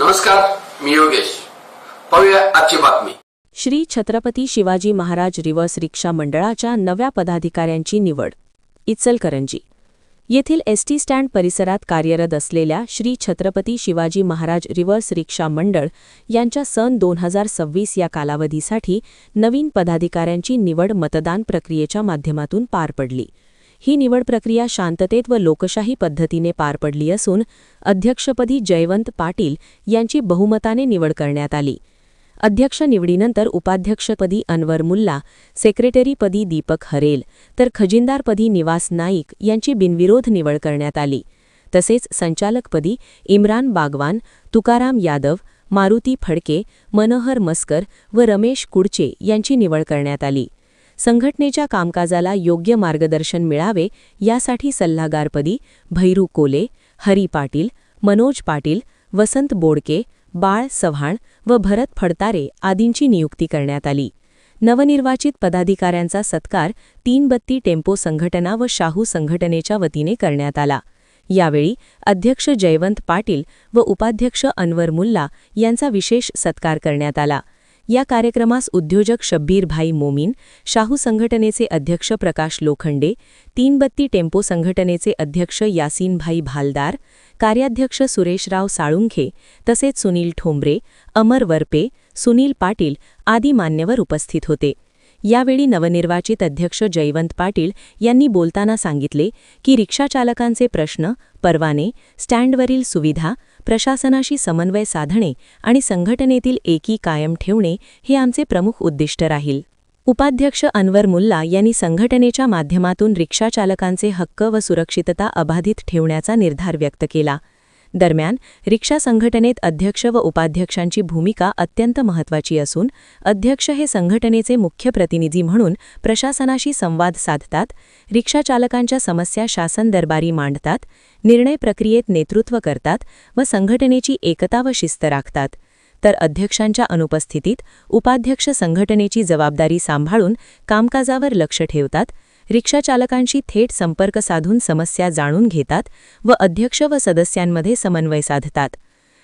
नमस्कार मी योगेश. पाहूया आजची बातमी. श्री छत्रपती शिवाजी महाराज रिव्हर्स रिक्षा मंडळाच्या नव्या पदाधिकाऱ्यांची निवड इचलकरंजी. येथील एसटी स्टँड परिसरात कार्यरत असलेल्या श्री छत्रपती शिवाजी महाराज रिव्हर्स रिक्षा मंडळ यांच्या सन दोन हजार सव्वीस या कालावधीसाठी नवीन पदाधिकाऱ्यांची निवड मतदान प्रक्रियेच्या माध्यमातून पार पडली. ही निवड प्रक्रिया शांततेत व लोकशाही पद्धतीने पार पडली असून अध्यक्षपदी जयवंत पाटील यांची बहुमताने निवड करण्यात आली. अध्यक्ष निवडीनंतर उपाध्यक्षपदी अनवर मुल्ला सेक्रेटरीपदी दीपक हरेल तर खजिनदारपदी निवास नाईक यांची बिनविरोध निवड करण्यात आली. तसेच संचालकपदी इम्रान बागवान तुकाराम यादव मारुती फडके मनोहर मस्कर व रमेश कुडचे यांची निवड करण्यात आली. संघटनेच्या कामकाजाला योग्य मार्गदर्शन मिळावे यासाठी सल्लागारपदी भैरू कोले हरी पाटील मनोज पाटील वसंत बोडके बाळ चव्हाण व भरत फडतारे आदींची नियुक्ती करण्यात आली. नवनिर्वाचित पदाधिकाऱ्यांचा सत्कार तीन बत्ती टेम्पो संघटना व शाहू संघटनेच्या वतीने करण्यात आला. यावेळी अध्यक्ष जयवंत पाटील व उपाध्यक्ष अनवर मुल्ला यांचा विशेष सत्कार करण्यात आला. या कार्यक्रमास उद्योजक शब्बीरभाई मोमीन शाहू संघटनेचे अध्यक्ष प्रकाश लोखंडे तीन बत्ती टेम्पो संघटनेचे अध्यक्ष यासीनभाई भालदार कार्याध्यक्ष सुरेशराव साळुंखे तसेच सुनील ठोंबरे अमर वरपे सुनील पाटील आदी मान्यवर उपस्थित होते. यावेळी नवनिर्वाचित अध्यक्ष जयवंत पाटील यांनी बोलताना सांगितले की रिक्षाचालकांचे प्रश्न परवाने स्टँडवरील सुविधा प्रशासनाशी समन्वय साधणे आणि संघटनेतील एकी कायम ठेवणे हे आमचे प्रमुख उद्दिष्ट राहील. उपाध्यक्ष अनवर मुल्ला यांनी संघटनेच्या माध्यमातून रिक्षाचालकांचे हक्क व सुरक्षितता अबाधित ठेवण्याचा निर्धार व्यक्त केला. दरम्यान रिक्षा संघटनेत अध्यक्ष व उपाध्यक्षांची भूमिका अत्यंत महत्त्वाची असून अध्यक्ष हे संघटनेचे मुख्य प्रतिनिधी म्हणून प्रशासनाशी संवाद साधतात रिक्षाचालकांच्या समस्या शासन दरबारी मांडतात निर्णय प्रक्रियेत नेतृत्व करतात व संघटनेची एकता व शिस्त राखतात. तर अध्यक्षांच्या अनुपस्थितीत उपाध्यक्ष संघटनेची जबाबदारी सांभाळून कामकाजावर लक्ष ठेवतात रिक्षाचालकांशी थेट संपर्क साधून समस्या जाणून घेतात व अध्यक्ष व सदस्यांमध्ये समन्वय साधतात.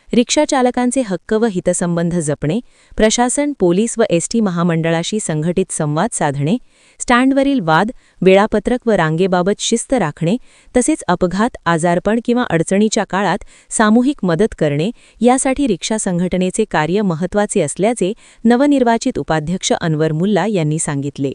रिक्षाचालकांचे हक्क व हितसंबंध जपणे प्रशासन पोलीस व एसटी महामंडळाशी संघटित संवाद साधणे स्टँडवरील वाद वेळापत्रक व रांगेबाबत शिस्त राखणे तसेच अपघात आजारपण किंवा अडचणीच्या काळात सामूहिक मदत करणे यासाठी रिक्षा संघटनेचे कार्य महत्त्वाचे असल्याचे नवनिर्वाचित उपाध्यक्ष अनवर मुल्ला यांनी सांगितले.